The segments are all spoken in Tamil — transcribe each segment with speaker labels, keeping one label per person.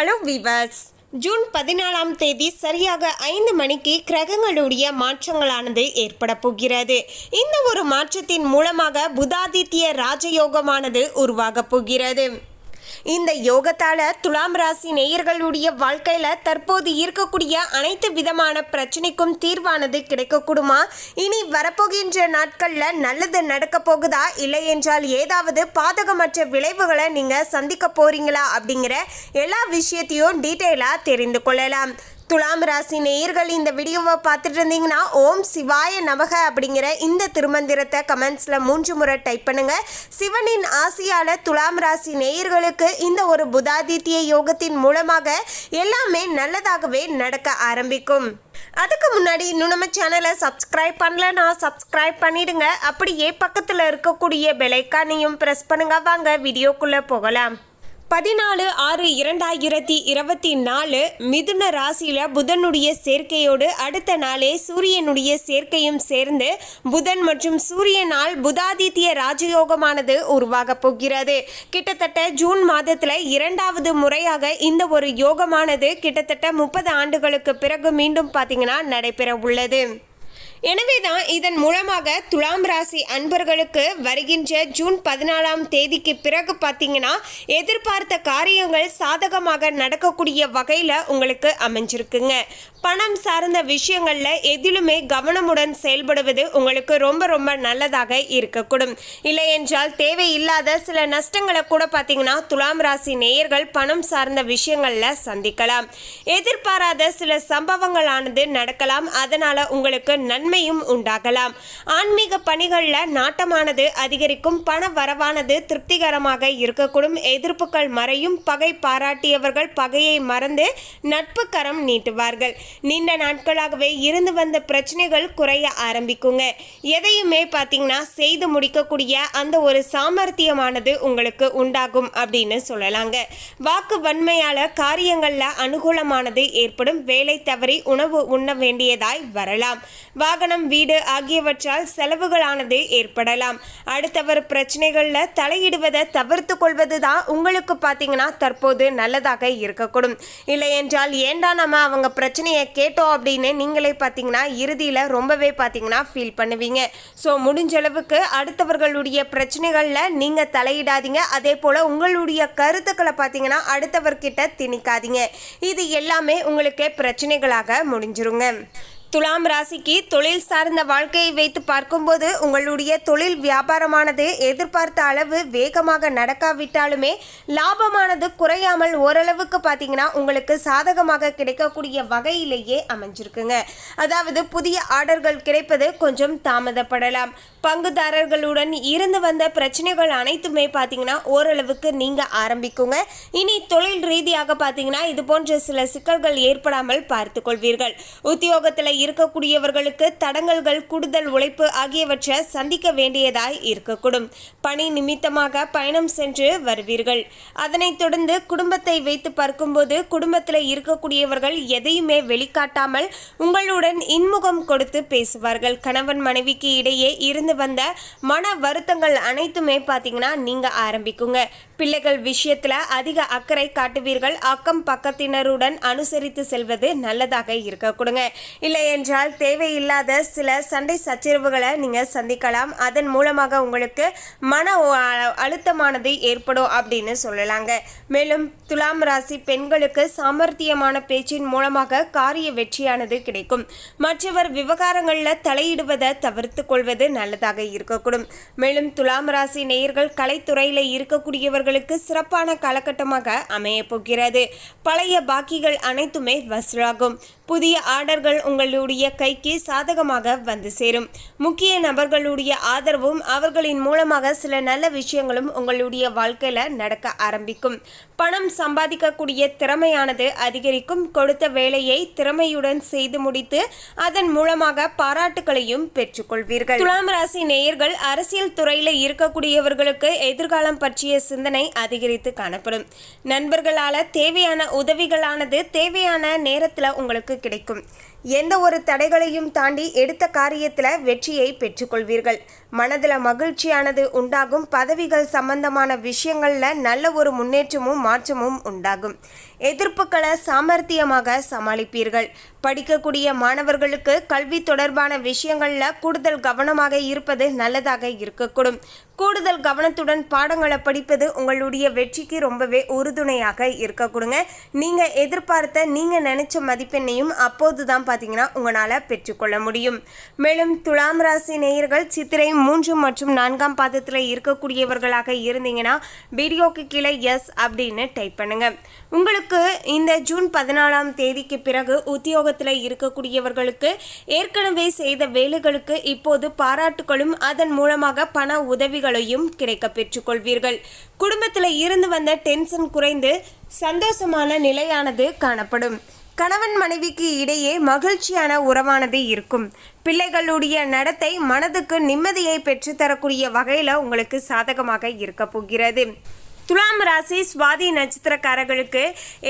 Speaker 1: ஹலோ விவர்ஸ் ஜூன் பதினாலாம் தேதி சரியாக ஐந்து மணிக்கு கிரகங்களுடைய மாற்றங்களானது ஏற்பட போகிறது. இந்த ஒரு மாற்றத்தின் மூலமாக புதாதித்ய ராஜயோகமானது உருவாகப் போகிறது. இந்த யோகத்தால துலாம் ராசி நேயர்களுடைய வாழ்க்கையில தற்போது இருக்கக்கூடிய அனைத்து விதமான பிரச்சனைக்கும் தீர்வானது கிடைக்கக்கூடுமா? இனி வரப்போகின்ற நாட்கள்ல நல்லது நடக்க போகுதா? இல்லை என்றால் ஏதாவது பாதகமற்ற விளைவுகளை நீங்க சந்திக்க போறீங்களா? அப்படிங்கிற எல்லா விஷயத்தையும் டீட்டெயிலா தெரிந்து கொள்ளலாம். துலாம் ராசி நேயர்கள் இந்த வீடியோவை பார்த்துட்டு இருந்தீங்கன்னா ஓம் சிவாய நமக அப்படிங்கிற இந்த திருமந்திரத்தை கமெண்ட்ஸில் மூன்று முறை டைப் பண்ணுங்க. சிவனின் ஆசையால் துலாம் ராசி நேயர்களுக்கு இந்த ஒரு புதாதித்ய யோகத்தின் மூலமாக எல்லாமே நல்லதாகவே நடக்க ஆரம்பிக்கும். அதுக்கு முன்னாடி இன்னும் நம்ம சேனலை சப்ஸ்கிரைப் பண்ணலன்னா சப்ஸ்கிரைப் பண்ணிடுங்க. அப்படியே பக்கத்தில் இருக்கக்கூடிய பெலைக்கானையும் ப்ரெஸ் பண்ணுங்க. வாங்க வீடியோக்குள்ளே போகலாம். பதினாலு ஆறு இரண்டாயிரத்தி இருபத்தி நாலு மிதுன ராசியில புதனுடைய சேர்க்கையோடு அடுத்த நாளே சூரியனுடைய சேர்க்கையும் சேர்ந்து புதன் மற்றும் சூரியனால் புதாதித்ய ராஜயோகமானது உருவாக போகிறது. கிட்டத்தட்ட ஜூன் மாதத்தில் இரண்டாவது முறையாக இந்த ஒரு யோகமானது கிட்டத்தட்ட முப்பது ஆண்டுகளுக்கு பிறகு மீண்டும் பார்த்தீங்கன்னா நடைபெற உள்ளது எனவேதான் இதன் மூலமாக துலாம் ராசி அன்பர்களுக்கு வருகின்ற ஜூன் பதினாலாம் தேதிக்கு பிறகு பார்த்தீங்கன்னா எதிர்பார்த்த காரியங்கள் சாதகமாக நடக்கக்கூடிய வகையில் உங்களுக்கு அமைஞ்சிருக்குங்க. பணம் சார்ந்த விஷயங்களில் எதிலுமே கவனமுடன் செயல்படுவது உங்களுக்கு ரொம்ப ரொம்ப நல்லதாக இருக்கக்கூடும். இல்லை என்றால் தேவையில்லாத சில நஷ்டங்களை கூட பார்த்தீங்கன்னா துலாம் ராசி நேயர்கள் பணம் சார்ந்த விஷயங்களில் சந்திக்கலாம். எதிர்பாராத சில சம்பவங்களானது நடக்கலாம். அதனால் உங்களுக்கு நன்மையும் உண்டாகலாம். ஆன்மீக பணிகளில் நாட்டமானது அதிகரிக்கும் பண வரவானது திருப்திகரமாக இருக்கக்கூடும். எதிர்ப்புகள் மறையும் பகை பாராட்டியவர்கள் பகையை மறந்து நட்பு கரம் நீட்டுவார்கள். நீண்ட நாட்களாகவே இருந்து வந்த பிரச்சனைகள் குறைய ஆரம்பிக்குங்க. எதையுமே பார்த்தீங்கன்னா செய்து முடிக்கக்கூடிய அந்த ஒரு சாமர்த்தியமானது உங்களுக்கு உண்டாகும் அப்படின்னு சொல்லலாங்க. வாக்கு வன்மையால காரியங்களில் அனுகூலமானது ஏற்படும். வேலை தவறி உணவு உண்ண வேண்டியதாய் வரலாம். வாகனம் வீடு ஆகியவற்றால் செலவுகளானது ஏற்படலாம். அடுத்தவர் பிரச்சனைகளில் தலையிடுவதை தவிர்த்து கொள்வது தான் உங்களுக்கு பார்த்தீங்கன்னா தற்போது நல்லதாக இருக்கக்கூடும். இல்லை என்றால் ஏண்டா நம்ம அவங்க பிரச்சனையை கேட்டோம் அப்படின்னு நீங்களே பார்த்தீங்கன்னா இறுதியில் ரொம்பவே பார்த்தீங்கன்னா ஃபீல் பண்ணுவீங்க. ஸோ முடிஞ்ச அளவுக்கு அடுத்தவர்களுடைய பிரச்சனைகளில் நீங்கள் தலையிடாதீங்க. அதே போல் உங்களுடைய கருத்துக்களை பார்த்தீங்கன்னா அடுத்தவர்கிட்ட திணிக்காதீங்க. இது எல்லாமே உங்களுக்கு பிரச்சனைகளாக முடிஞ்சிருங்க. துலாம் ராசிக்கு தொழில் சார்ந்த வாழ்க்கையை வைத்து பார்க்கும்போது உங்களுடைய தொழில் வியாபாரமானது எதிர்பார்த்த அளவு வேகமாக நடக்காவிட்டாலுமே லாபமானது குறையாமல் ஓரளவுக்கு பார்த்தீங்கன்னா உங்களுக்கு சாதகமாக கிடைக்கக்கூடிய வகையிலேயே அமைஞ்சிருக்குங்க. அதாவது புதிய ஆர்டர்கள் கிடைப்பது கொஞ்சம் தாமதப்படலாம். பங்குதாரர்களுடன் இருந்து வந்த பிரச்சனைகள் அனைத்துமே பார்த்தீங்கன்னா ஓரளவுக்கு நீங்கள் ஆரம்பிக்குங்க. இனி தொழில் ரீதியாக பார்த்தீங்கன்னா இது போன்ற சில சிக்கல்கள் ஏற்படாமல் பார்த்து கொள்வீர்கள். உத்தியோகத்தில் இருக்கக்கூடியவர்களுக்கு தடங்கல்கள் கூடுதல் உழைப்பு ஆகியவற்றை சந்திக்க வேண்டியதாய் இருக்கக்கூடும். பணி நிமித்தமாக பயணம் சென்று வருவீர்கள். அதனைத் தொடர்ந்து குடும்பத்தை வைத்து பார்க்கும்போது குடும்பத்தில் இருக்கக்கூடியவர்கள் எதையுமே வெளிக்காட்டாமல் உங்களுடன் இன்முகம் கொடுத்து பேசுவார்கள். கணவன் மனைவிக்கு இடையே இருந்து வந்த மன வருத்தங்கள் அனைத்துமே பார்த்தீங்கன்னா நீங்க ஆரம்பிக்குங்க. பிள்ளைகள் விஷயத்துல அதிக அக்கறை காட்டுவீர்கள். அக்கம் பக்கத்தினருடன் அனுசரித்து செல்வது நல்லதாக இருக்க கொடுங்க. இல்லை என்றால் தேவையில்லாத சில சண்டை சச்சரவுகளை நீங்கள் சந்திக்கலாம். அதன் மூலமாக உங்களுக்கு மன அழுத்தமானது ஏற்படும் அப்படின்னு சொல்லலாங்க. மேலும் துலாம் ராசி பெண்களுக்கு சாமர்த்தியமான பேச்சின் மூலமாக காரிய வெற்றியானது கிடைக்கும். மற்றவர் விவகாரங்களில் தலையிடுவதை தவிர்த்து கொள்வது நல்லது. நல்லதாக இருக்கக்கூடும். மேலும் துலாம் ராசி நேயர்கள் கலைத்துறையில் இருக்கக்கூடியவர்களுக்கு சிறப்பான காலகட்டமாக அமையப்போகிறது பழைய பாக்கிகள் அனைத்துமே வசூலாகும். புதிய ஆர்டர்கள் உங்களுடைய கைக்கு சாதகமாக வந்து சேரும். முக்கிய நபர்களுடைய ஆதரவும் அவர்களின் மூலமாக சில நல்ல விஷயங்களும் உங்களுடைய வாழ்க்கையில் நடக்க ஆரம்பிக்கும். பணம் சம்பாதிக்கக்கூடிய திறமையானது அதிகரிக்கும். கொடுத்த வேலையை திறமையுடன் செய்து முடித்து அதன் மூலமாக பாராட்டுகளையும் பெற்றுக்கொள்வீர்கள். துலாம் ராசி நேயர்கள் அரசியல் துறையில் இருக்கக்கூடியவர்களுக்கு எதிர்காலம் பற்றிய சிந்தனை அதிகரித்து காணப்படும். நண்பர்களால் தேவையான உதவிகளானது தேவையான நேரத்தில் உங்களுக்கு கிடைக்கும். எந்த ஒரு தடைகளையும் தாண்டி எடுத்த காரியத்தில் வெற்றியை பெற்றுக்கொள்வீர்கள். மனதில் மகிழ்ச்சியானது உண்டாகும். பதவிகள் சம்பந்தமான விஷயங்களில் நல்ல ஒரு முன்னேற்றமும் மாற்றமும் உண்டாகும். எதிர்ப்புகளை சாமர்த்தியமாக சமாளிப்பீர்கள். படிக்கக்கூடிய மாணவர்களுக்கு கல்வி தொடர்பான விஷயங்களில் கூடுதல் கவனமாக இருப்பது நல்லதாக இருக்கக்கூடும். கூடுதல் கவனத்துடன் பாடங்களை படிப்பது உங்களுடைய வெற்றிக்கு ரொம்பவே உறுதுணையாக இருக்க கொடுங்க நீங்கள் எதிர்பார்த்த நீங்கள் நினைச்ச மதிப்பெண்ணையும் அப்போது தான் பார்த்தீங்கன்னா உங்களால் பெற்றுக்கொள்ள முடியும். மேலும் துலாம் ராசி நேயர்கள் சித்திரை மூன்று மற்றும் நான்காம் பாதத்தில் இருக்கக்கூடியவர்களாக இருந்தீங்கன்னா வீடியோக்கு கீழே எஸ் அப்படின்னு டைப் பண்ணுங்க. உங்களுக்கு இந்த ஜூன் பதினாலாம் தேதிக்கு பிறகு உத்தியோகத்தில் இருக்கக்கூடியவர்களுக்கு ஏற்கனவே செய்த வேலைகளுக்கு இப்போது பாராட்டுகளும் அதன் மூலமாக பண உதவிகளையும் கிடைக்க பெற்றுக்கொள்வீர்கள். குடும்பத்தில் இருந்து வந்த டென்ஷன் குறைந்து சந்தோஷமான நிலையானது காணப்படும். கணவன் மனைவிக்கு இடையே மகிழ்ச்சியான உறவானது இருக்கும். பிள்ளைகளுடைய நடத்தை மனதுக்கு நிம்மதியை பெற்றுத்தரக்கூடிய வகையில் உங்களுக்கு சாதகமாக இருக்க போகிறது. துலாம் ராசி சுவாதி நட்சத்திரக்காரர்களுக்கு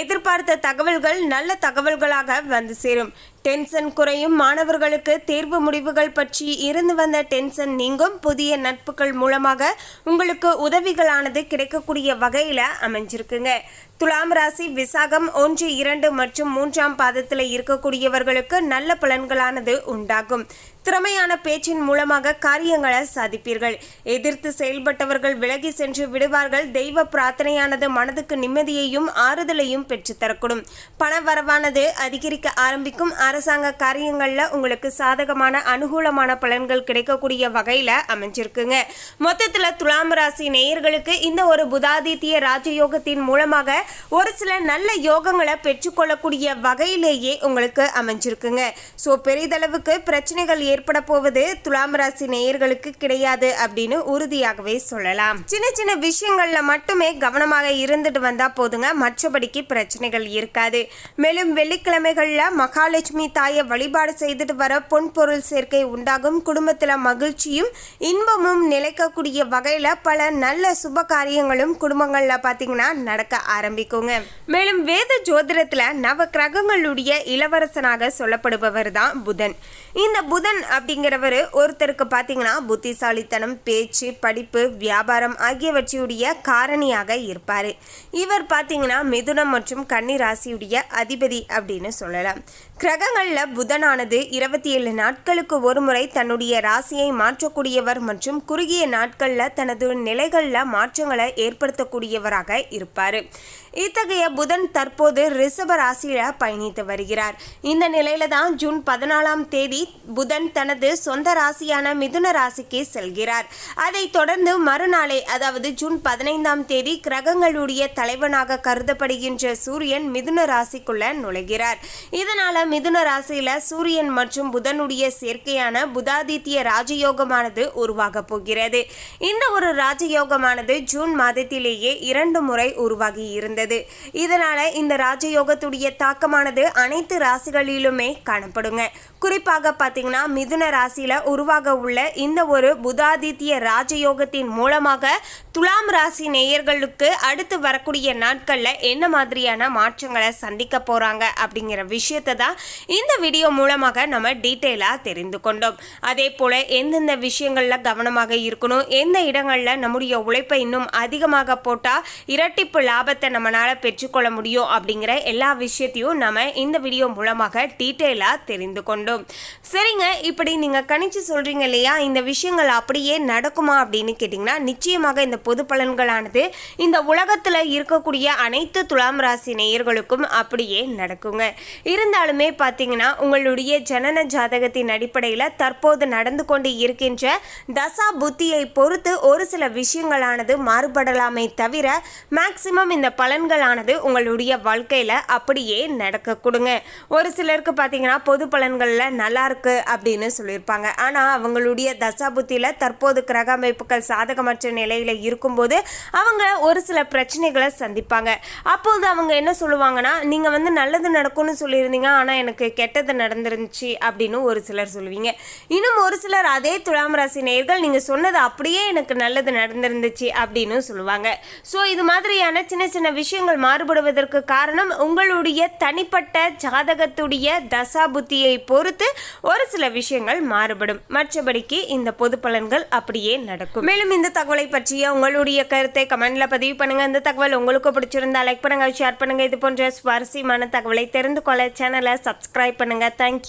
Speaker 1: எதிர்பார்த்த தகவல்கள் நல்ல தகவல்களாக வந்து சேரும். டென்ஷன் குறையும். மாணவர்களுக்கு தேர்வு முடிவுகள் பற்றி இருந்து வந்த டென்ஷன் நீங்கும். புதிய நட்புகள் மூலமாக உங்களுக்கு உதவிகளானது கிடைக்கக்கூடிய வகையில் அமைஞ்சிருக்குங்க. துலாம் ராசி விசாகம் ஒன்று இரண்டு மற்றும் மூன்றாம் பாதத்தில் இருக்கக்கூடியவர்களுக்கு நல்ல பலன்களானது உண்டாகும். திறமையான பேச்சின் மூலமாக காரியங்களை சாதிப்பீர்கள். எதிர்த்து செயல்பட்டவர்கள் விலகி சென்று விடுவார்கள். தெய்வ பிரார்த்தனையானது மனதுக்கு நிம்மதியையும் ஆறுதலையும் பெற்றுத்தரக்கூடும். பண வரவானது அதிகரிக்க ஆரம்பிக்கும். அரசாங்க காரியங்களில் உங்களுக்கு சாதகமான அனுகூலமான பலன்கள் கிடைக்கக்கூடிய வகையில் அமைஞ்சிருக்குங்க. மொத்தத்தில் துலாம் ராசி நேயர்களுக்கு இந்த ஒரு புதாதித்ய ராஜயோகத்தின் மூலமாக ஒரு சில நல்ல யோகங்களை பெற்றுக்கொள்ளக்கூடிய வகையிலேயே உங்களுக்கு அமைஞ்சிருக்குங்க. ஸோ பெரிதளவுக்கு பிரச்சனைகள் ஏற்பட போவது துலாம் ராசி நேயர்களுக்கு கிடையாது அப்படின்னு உறுதியாகவே சொல்லலாம். சின்ன சின்ன விஷயங்கள்ல மட்டுமே கவனமாக இருந்துட்டு வந்தா போதுங்க. மற்றபடிக்கு பிரச்சனைகள் இருக்காது. மேலும் வெள்ளிக்கிழமைகள்ல மகாலட்சுமி தாயை வழிபாடு செய்துட்டு வர பொன் பொருள் சேர்க்கை உண்டாகும். குடும்பத்தில் மகிழ்ச்சியும் இன்பமும் நிலைக்கக்கூடிய வகையில் பல நல்ல சுப காரியங்களும் குடும்பங்களில் பார்த்தீங்கன்னா நடக்க ஆரம்பிக்குங்க. மேலும் வேத ஜோதிடத்தில் நவ கிரகங்களுடைய இளவரசனாக சொல்லப்படுபவர் தான் புதன். இந்த புதன் அப்படிங்கிறவர் ஒருத்தருக்கு பார்த்தீங்கன்னா புத்திசாலித்தனம் பேச்சு படிப்பு வியாபாரம் ஆகியவற்றையுடைய காரணியாக இருப்பார். இவர் பார்த்தீங்கன்னா மிதுனம் மற்றும் கன்னி ராசியுடைய அதிபதி அப்படின்னு சொல்லலாம். கிரகங்களில் புதனானது இருபத்தி ஏழு நாட்களுக்கு ஒருமுறை தன்னுடைய ராசியை மாற்றக்கூடியவர் மற்றும் குறுகிய நாட்களில் தனது நிலைகளில் மாற்றங்களை ஏற்படுத்தக்கூடியவராக இருப்பார். இத்தகைய புதன் தற்போது ரிஷப ராசியில் பயணித்து வருகிறார். இந்த நிலையில தான் ஜூன் பதினாலாம் தேதி புதன் தனது சொந்த ராசியான மிதுன ராசிக்கு செல்கிறார். அதைத் தொடர்ந்து மறுநாளே அதாவது ஜூன் பதினைந்தாம் தேதி கிரகங்களுடைய தலைவனாக கருதப்படுகின்ற சூரியன் மிதுன ராசிக்குள்ள நுழைகிறார். இதனால மிதுன ராசியில சூரியன் மற்றும் புதனுடைய சேர்க்கையான புதாதித்ய ராஜயோகமானது உருவாக போகிறது. இந்த ஒரு ராஜயோகமானது ஜூன் மாதத்திலேயே இரண்டு முறை உருவாகி இருந்தது. இதனால இந்த ராஜயோகத்துடைய தாக்கமானது அனைத்து ராசிகளிலுமே காணப்படுங்க. குறிப்பாக பார்த்தீங்கன்னா மிதுன ராசியில் உருவாக உள்ள இந்த ஒரு புதாதித்ய ராஜயோகத்தின் மூலமாக துலாம் ராசி நேயர்களுக்கு அடுத்து வரக்கூடிய நாட்களில் என்ன மாதிரியான மாற்றங்களை சந்திக்க போகிறாங்க அப்படிங்கிற விஷயத்தை தான் இந்த வீடியோ மூலமாக நம்ம டீட்டெயிலாக தெரிந்து கொண்டோம். அதே போல் எந்தெந்த விஷயங்களில் கவனமாக இருக்கணும் எந்த இடங்களில் நம்முடைய உழைப்பை இன்னும் அதிகமாக போட்டால் இரட்டிப்பு லாபத்தை நம்மளால் பெற்றுக்கொள்ள முடியும் அப்படிங்கிற எல்லா விஷயத்தையும் நம்ம இந்த வீடியோ மூலமாக டீட்டெயிலாக தெரிந்து கொண்டோம். சரிங்க இப்படி நீங்கள் கணிச்சு சொல்கிறீங்க இல்லையா இந்த விஷயங்கள் அப்படியே நடக்குமா அப்படின்னு கேட்டிங்கன்னா நிச்சயமாக இந்த பொது பலன்களானது இந்த உலகத்தில் இருக்கக்கூடிய அனைத்து துலாம் ராசி நேயர்களுக்கும் அப்படியே நடக்குங்க. இருந்தாலுமே பார்த்தீங்கன்னா உங்களுடைய ஜனன ஜாதகத்தின் அடிப்படையில் தற்போது நடந்து கொண்டு இருக்கின்ற தசா புத்தியை பொறுத்து ஒரு சில விஷயங்களானது மாறுபடலாமே தவிர மேக்சிமம் இந்த பலன்களானது உங்களுடைய வாழ்க்கையில் அப்படியே நடக்க கொடுங்க. ஒரு சிலருக்கு பார்த்தீங்கன்னா பொது பலன்கள் நல்லா இருக்கு அப்படின்னு சொல்லியிருப்பாங்க. ஆனால் அவங்களுடைய தசாபுத்தியில் தற்போது கிரக அமைப்புகள் சாதகமற்ற நிலையில் இருக்கும்போது அவங்க ஒரு சில பிரச்சனைகளை சந்திப்பாங்க. அப்போது அவங்க என்ன சொல்லுவாங்கன்னா நீங்கள் வந்து நல்லது நடக்கும்னு சொல்லியிருந்தீங்க ஆனால் எனக்கு கெட்டது நடந்துருந்துச்சு அப்படின்னு ஒரு சிலர் சொல்லுவீங்க. இன்னும் ஒரு சிலர் அதே துலாம் ராசி நேர்கள் நீங்கள் சொன்னது அப்படியே எனக்கு நல்லது நடந்திருந்துச்சு அப்படின்னு சொல்லுவாங்க. ஸோ இது மாதிரியான சின்ன சின்ன விஷயங்கள் மாறுபடுவதற்கு காரணம் உங்களுடைய தனிப்பட்ட ஜாதகத்துடைய தசா புத்தியை பொறுத்து ஒரு சில விஷயங்கள் மாறுபடும். மற்றபடிக்கு இந்த பொது பலன்கள் அப்படியே நடக்கும். மேலும் இந்த தகவலை பற்றிய உங்களுடைய கருத்தை கமெண்ட்ல பதிவு பண்ணுங்க. இந்த தகவல் உங்களுக்கு பிடிச்சிருந்தா லைக் பண்ணுங்க ஷேர் பண்ணுங்க. இது போன்ற சுவாரஸ்யமான தகவலை தெரிந்து கொள்ள சேனலை சப்ஸ்கிரைப் பண்ணுங்க. தேங்க்யூ